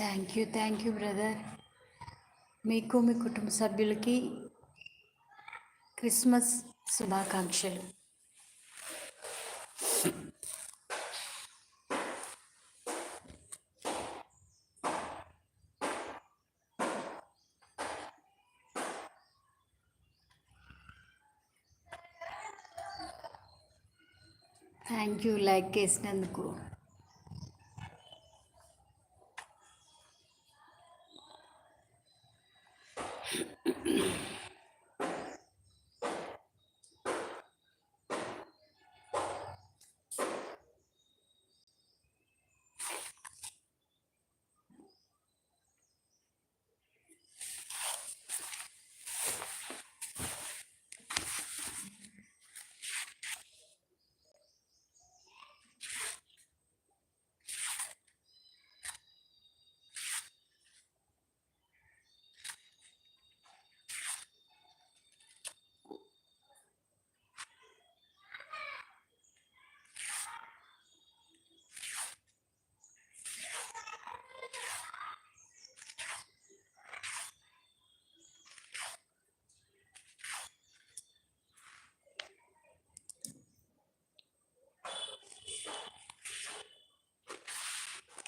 Thank you thank you brother మీకు మీ కుటుంబ సభ్యులకి క్రిస్మస్ శుభాకాంక్షలు. థ్యాంక్ యూ లైక్ చేసినందుకు.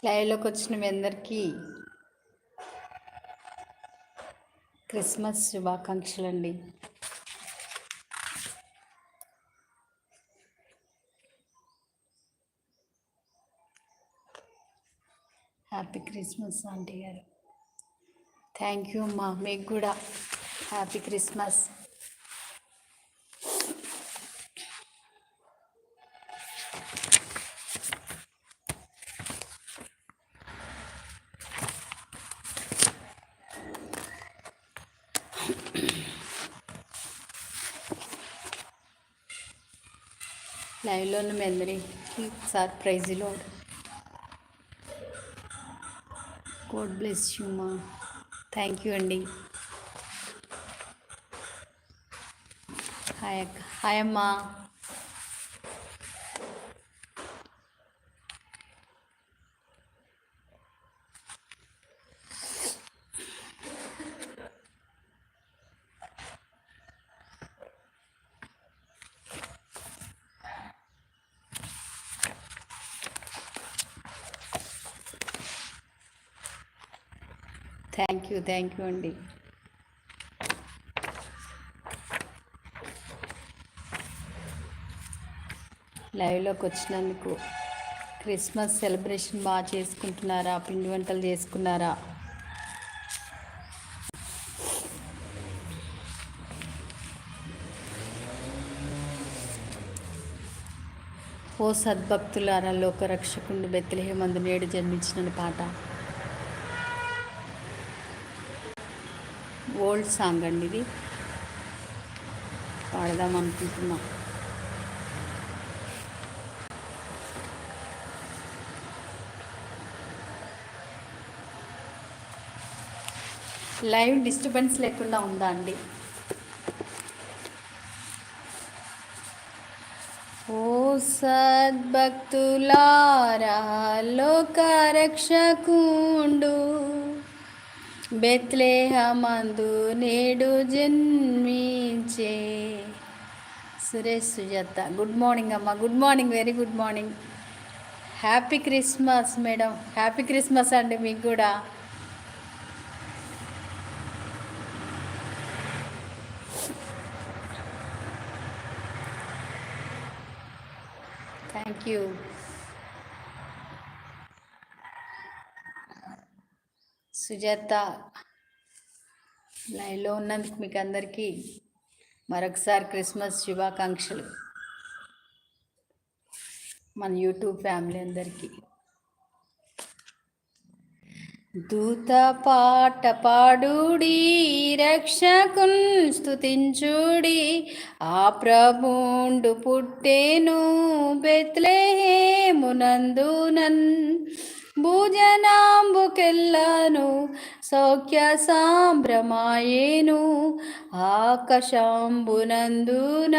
లైవ్లోకి వచ్చిన మీ అందరికీ క్రిస్మస్ శుభాకాంక్షలు అండి హ్యాపీ క్రిస్మస్ ఆంటీ గారు. థ్యాంక్ యూ అమ్మా మీకు కూడా హ్యాపీ క్రిస్మస్. లైవ్లో ఉన్న మీ అందరికి సర్ప్రైజ్లో. కోడ్ బ్లెస్ యూ మా థ్యాంక్ యూ అండి హాయ్ అక్క. హాయ్ అమ్మా. థ్యాంక్ యూ థ్యాంక్ యూ అండి. లైవ్లోకి వచ్చినందుకు క్రిస్మస్ సెలబ్రేషన్ బాగా చేసుకుంటున్నారా? పిండి వంటలు చేసుకున్నారా? ఓ సద్భక్తులారా లోకరక్షకుండు బెత్తిలహేమందు నేడు జన్మించిన పాట. ఓల్డ్ సాంగ్ అండి ఇది. పాడదాం అనుకుంటున్నాం. లైవ్ డిస్టర్బెన్స్ లేకుండా ఉందా అండి? ఓ సద్భక్తులారా లోకరక్షకుండు. బెత్లేహమందు నేడు జన్మించే. సురేష్ సుజాత గుడ్ మార్నింగ్ అమ్మ good morning very good morning happy Christmas madam happy Christmas అండి మీకు కూడా. థ్యాంక్ యూ సుజాత లైవ్లో ఉన్నందుకు మీకు అందరికీ మరొకసారి క్రిస్మస్ శుభాకాంక్షలు. మన యూట్యూబ్ ఫ్యామిలీ అందరికీ. దూత పాట పాడుడి రక్షకున్ స్తుతించుడి ఆ ప్రభుండు పుట్టేను బెత్లెహేమునందునన్ భూజనాంబుకెల్లను సౌఖ్య సాంభ్రమాయేను ఆకాశంబునందున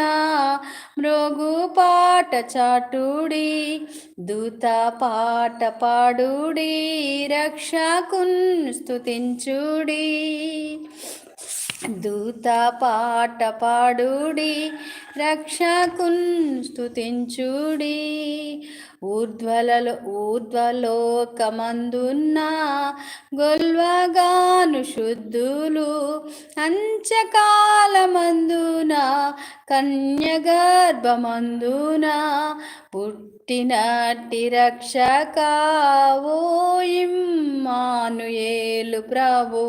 మృగు పాట చాటుడి దూత పాట పాడుడి రక్షకున్ స్తుతించుడి. దూత పాట పాడుడి రక్షకున్ స్తుతించుడి. ఊర్ధ్వలలో ఊర్ధ్వలోకమందున్న గొల్వగాను శుద్ధులు అంచకాలమందున కన్యగర్భమందున పుట్టినట్టి రక్షక ప్రభో.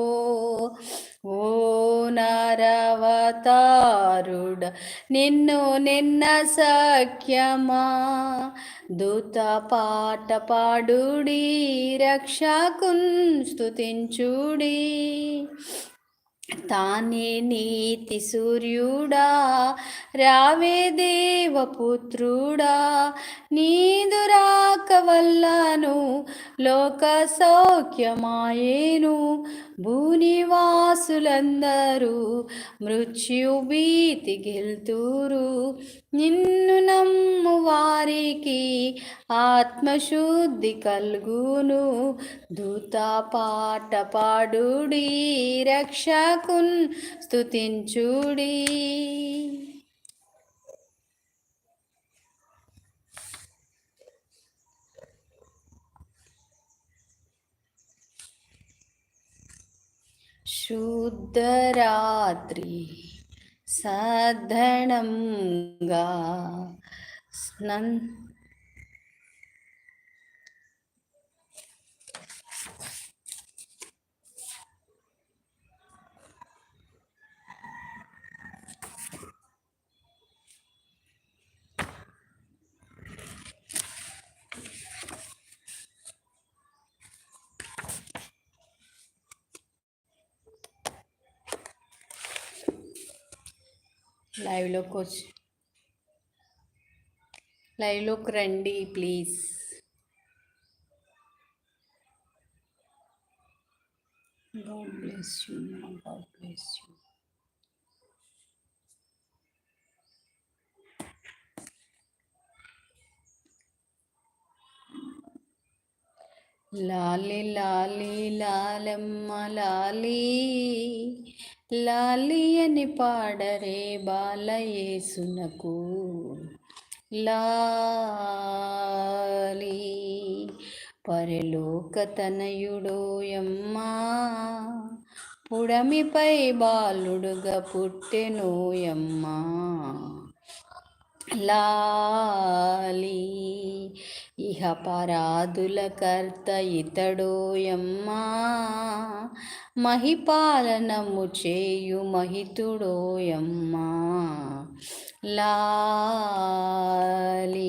ఓ నరవతారుడ నిన్ను నిన్న సఖ్యమా. దూత పాట పాడుడి రక్షకున్ స్తుతించుడి. తానే నీతి సూర్యుడా రావే దేవపుత్రుడా. నీదు వల్లను లోక సౌఖ్యమాయేను. భూనివాసులందరూ మృత్యు భీతి గెలుతురు. నిన్ను నమ్ము వారికి ఆత్మశుద్ధి కలుగును. దూత పాట పాడుడి రక్షకున్ शुद्धरात्रि साधनं गा स्नन् లైవ్లోకి వచ్చి లైవ్లోకి రండి please. God bless you God bless you. లాలి లాలి లాలమ్మ లాలి. లాలి అని పాడరే బాలయేసునకు. లాలి పరలోక తనయుడోయమ్మా పుడమిపై బాలుడుగా పుట్టెనోయమ్మా. లాలి. ఇహ పరాదుల కర్త ఇతడోయమ్మా మహిపాలనము చేయు మహితుడోయమ్మా లాలి.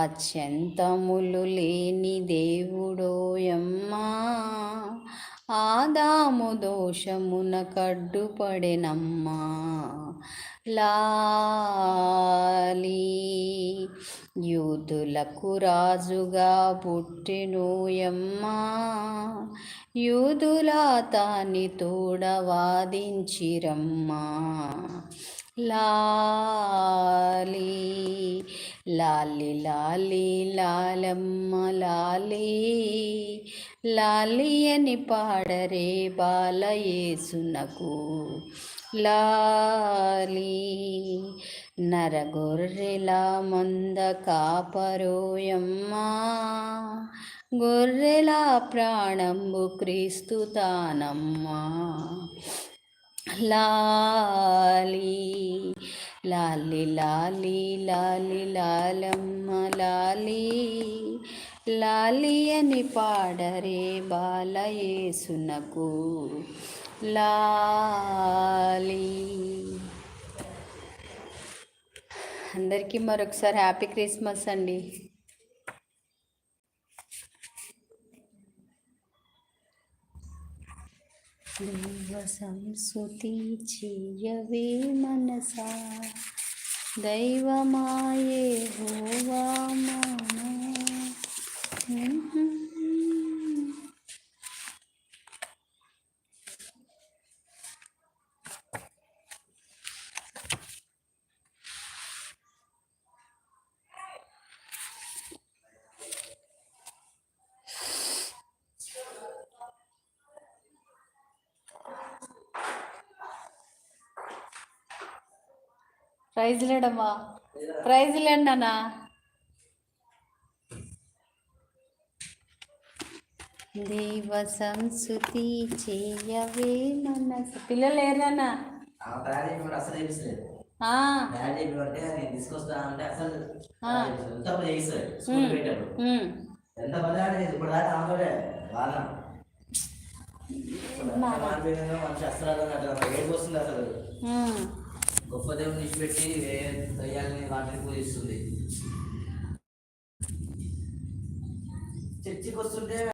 అత్యంతములు లేని దేవుడోయమ్మా ఆదాము దోషమున కడ్డుపడెనమ్మా లాలి. యూదులకు రాజుగా పుట్టినోయమ్మా యూదుల తాని తోడ వాదించిరమ్మా. లాలి లాలి లాలి లాలమ్మ లాలి. లాలి అని పాడరే బాలయేసునకు. లాలి నరగొర్రెల మంద కాపరోయమ్మా. గొర్రెల ప్రాణంబు క్రీస్తు తానమ్మా. లాలి లాలి లాలి లాలి లాలమ్మ లాలి లాలి అని పాడరే బాలయేసునకు. లాలి. అందరికీ మరొకసారి హ్యాపీ క్రిస్మస్ అండి. దేవ సంస్కృతి చేయవే మనసా. దైవమాయే హోవా మాన ప్రైజ్ లేడమ్మా. ప్రైజ్ లేండి అన్న దేవ సంస్కృతి చేయవే మనసు. పిల్లలు కూడా అసలు చేపిస్తలేదు ఆ, తయారీ అంటే నేను తీసుకొస్తా అంటే అసలు ఆ. ఎంత చేయిస్తుంది స్కూల్ పెట్టాడు ఉమ్. ఎంత పని ఆడేది ఇప్పుడు దాకా ఆమె బాగా మంచి అసలు అన్నట్టు ఏడు వస్తుంది అసలు ఉమ్. గొప్ప దేవుని నిలిచిపెట్టి దయ్యాలని వాటిని పూజిస్తుంది చర్చికి వస్తుంటే